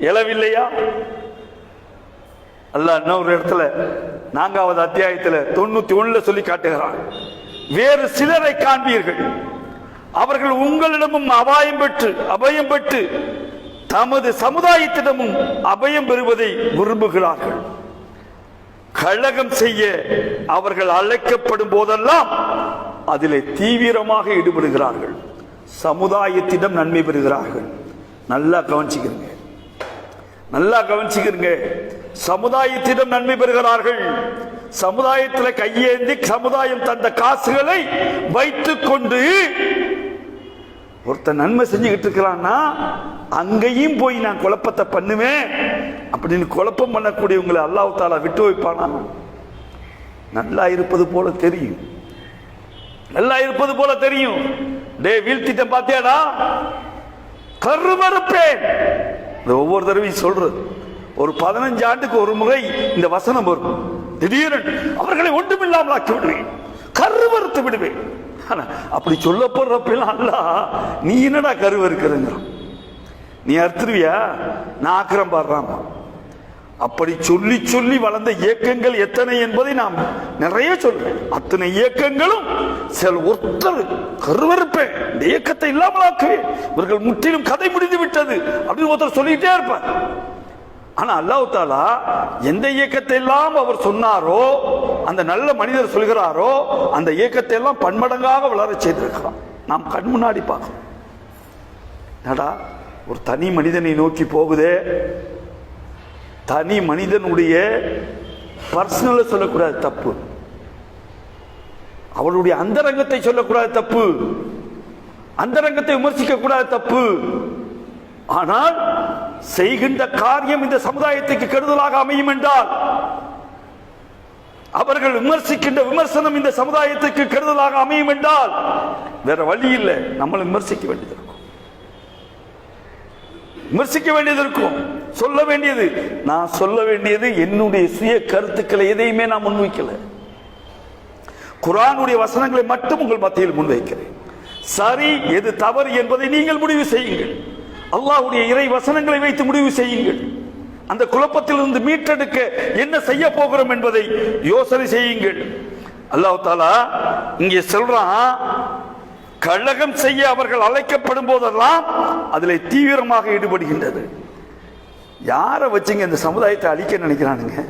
எழவில்லையா? அல்ல இன்னொரு இடத்துல நான்காவது அத்தியாயத்துல தொண்ணூத்தி ஒண்ணுல சொல்லி காட்டுகிறான். வேறு சிலரை காண்பீர்கள். அவர்கள் உங்களிடமும் அபாயம் பெற்று அபயம் பெற்று தமது சமுதாயத்திடமும் அபயம் பெறுவதை விரும்புகிறார்கள். கழகம் செய்ய அவர்கள் அழைக்கப்படும் போதெல்லாம் அதிலே தீவிரமாக ஈடுபடுகிறார்கள். சமுதாயத்திடம் நன்மை பெறுகிறார்கள். நல்லா கவனிச்சுக்கிறீங்க. நல்லா கவனிச்சுக்கிறீங்க சமுதாயத்திடம் நன்மை பெறுகிறார்கள். சமுதாயத்தில் கையேந்தி சமுதாயம் தந்த காசுகளை வைத்துக் கொண்டு ஒருத்தன் நன்மை செஞ்சுக்கிட்டு இருக்கிறான்னா அங்கேயும் போய் நான் குழப்பத்தை பண்ணுவேன் அப்படின்னு குழப்பம் பண்ணக்கூடியவங்களை அல்லாஹ் தாலா விட்டு வைப்பானா? நல்லா இருப்பது போல தெரியும். நல்லா இருப்பது போல தெரியும். டே வீழ்த்திட்டம் பார்த்தியாடா கருமறுப்பேன். இந்த ஒவ்வொரு தடவையும் சொல்றது. ஒரு பதினஞ்சு ஆண்டுக்கு ஒரு முறை இந்த வசனம் வரும். திடீரென அவர்களை ஒன்றுமில்லாமல் ஆக்கி விடுவேன் கருவறுத்து விடுவேன். ஆனா, அப்படி சொல்லப்படுறப்பெல்லாம் அல்ல. நீ என்னடா கருவறுக்கிறங்கிறான் நீ அறுத்துருவியா? நான் ஆக்கிரம் பாடுறாமா அப்படி சொல்லி சொல்லி வளர்ந்த இயக்கங்கள் எத்தனை என்பதை நாம் நிறைய சொல்றேன் அத்தனை இயக்கங்களும் சில ஒருத்தர் கருவறுப்பேன். இந்த இயக்கத்தை இல்லாமல் ஆக்குவேன் இவர்கள் முற்றிலும் கதை முடிந்து விட்டது அப்படின்னு ஒருத்தர் சொல்லிக்கிட்டே இருப்பார். ஆனா அல்லாஹ் தாலா எந்த இயக்கத்தை எல்லாம் அவர் சொன்னாரோ அந்த நல்ல மனிதர் சொல்கிறாரோ அந்த இயக்கத்தை எல்லாம் பன்மடங்காக வளர செய்திருக்கிறான் நாம் கண் முன்னாடி பார்க்கணும். என்னடா ஒரு தனி மனிதனை நோக்கி போகுதே. தனி மனிதனுடைய பர்சனல சொல்லக்கூடாது தப்பு. அவளுடைய அந்தரங்கத்தை சொல்லக்கூடாது தப்பு. அந்தரங்கத்தை விமர்சிக்க கூடாது தப்பு. ஆனால் செய்கின்ற காரியம் இந்த சமுதாயத்துக்கு கெடுதலாக அமையும் என்றால் அவர்கள் விமர்சிக்கின்ற விமர்சனம் இந்த சமுதாயத்துக்கு கெடுதலாக அமையும் என்றால் வேற வழி இல்லை. நம்மளை விமர்சிக்க வேண்டியது இருக்கும். விமர்சிக்க வேண்டியது இருக்கும். சொல்ல வேண்டியது. நான் சொல்ல வேண்டியது என்னுடைய சுய கருத்துக்களை எதையுமே நான் முன்வைக்கல. குரானுடைய வசனங்களை மட்டும் உங்கள் மத்தியில் முன்வைக்கிறேன். சரி எது தவறு என்பதை நீங்கள் முடிவு செய்யுங்கள். அல்லாஹுடைய இறை வசனங்களை வைத்து முடிவு செய்யுங்கள். அந்த குழப்பத்திலிருந்து மீட்டெடுக்க என்ன செய்ய போகிறோம் என்பதை யோசனை செய்யுங்கள். அல்லாஹு தாலா இங்கே சொல்றான் கழகம் செய்ய அவர்கள் அழைக்கப்படும் போதெல்லாம் அதில் தீவிரமாக ஈடுபடுகின்றது. யாரை வச்சுங்க இந்த சமுதாயத்தை அழிக்க நினைக்கிறானுங்க?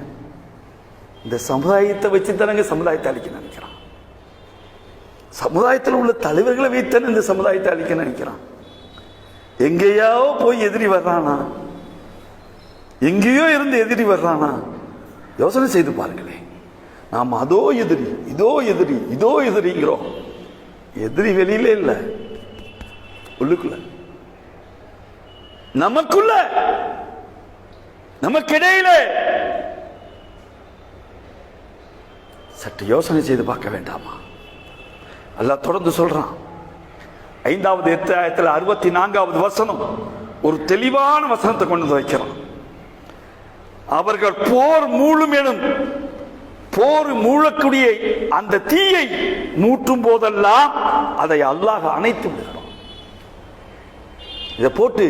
இந்த சமுதாயத்தை வச்சு தானங்க சமுதாயத்தை அழிக்க நினைக்கிறான். சமுதாயத்தில் உள்ள தலைவர்களை வைத்தானே இந்த சமுதாயத்தை அழிக்க நினைக்கிறான். எங்கேயோ போய் எதிரி வர்றானா? எங்கேயோ இருந்து எதிரி வர்றானா? யோசனை செய்து பாருங்களேன். நாம் அதோ எதிரி இதோ எதிரி இதோ எதிரிங்கிறோம். எதிரி வெளியில இல்ல. உள்ளுக்குள்ள. நமக்குள்ள. நமக்கிடையில. சற்று யோசனை செய்து பார்க்க வேண்டாமா? எல்லாம் தொடர்ந்து சொல்றான். ஐந்தாவது எட்டாயிரத்தில் அறுபத்தி நான்காவது வசனம் ஒரு தெளிவான வசனத்தை கொண்டு வந்து வைக்கிறான். அவர்கள் போர் மூழும் எனும் போர் மூழக்கூடிய அந்த தீயை மூட்டும் போதெல்லாம் அதை அல்லாஹ் அணைத்து விடுகிறான். இதை போட்டு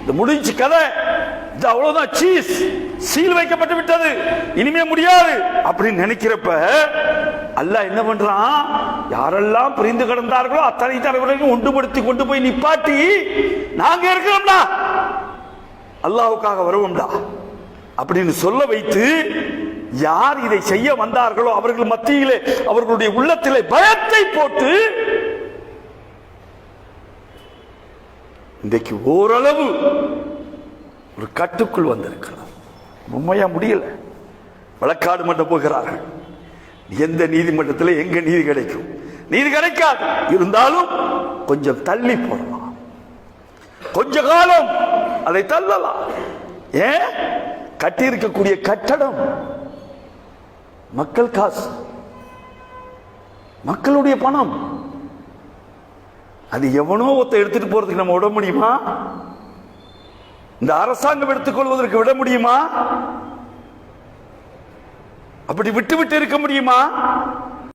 இந்த முடிஞ்சு கதை. இது அவ்வளவுதான் சீஸ் சீல் வைக்கப்பட்டு விட்டது. இனிமே முடியாது. அப்படின்னு நினைக்கிறப்ப அல்லாஹ் என்ன பண்றான்? யாரெல்லாம் பிரிந்து கிடந்தார்களோ அத்தனை தலைவர்களையும் ஒன்றுபடுத்தி கொண்டு போய் நிப்பாட்டி நாங்க இருக்கிறோம்டா. அல்லாஹுக்காக வருவோம்டா. அப்படின்னு சொல்ல வைத்து யார் இதை செய்ய வந்தார்களோ அவர்கள் மத்தியிலே அவர்களுடைய உள்ளத்திலே பயத்தை போட்டு இன்றைக்கு ஓரளவு ஒரு கட்டுக்குள் வந்திருக்கிறது உண்மையா முடியல. வழக்காடு மன்றம் போகிறார்கள். எந்த நீதிமன்றத்தில் எங்க நீதி கிடைக்கும்? நீதி கிடைக்காது. இருந்தாலும் கொஞ்சம் தள்ளி போடலாம். கொஞ்ச காலம் அதை தள்ளலாம். ஏன் கட்டியிருக்கக்கூடிய கட்டடம். மக்கள் காசு. மக்களுடைய பணம். அது எவனோ ஒருத்த எடுத்துட்டு போறதுக்கு நம்ம விட முடியுமா? இந்த அரசாங்கம் எடுத்துக்கொள்வதற்கு விட முடியுமா? அப்படி விட்டு விட்டு இருக்க முடியுமா?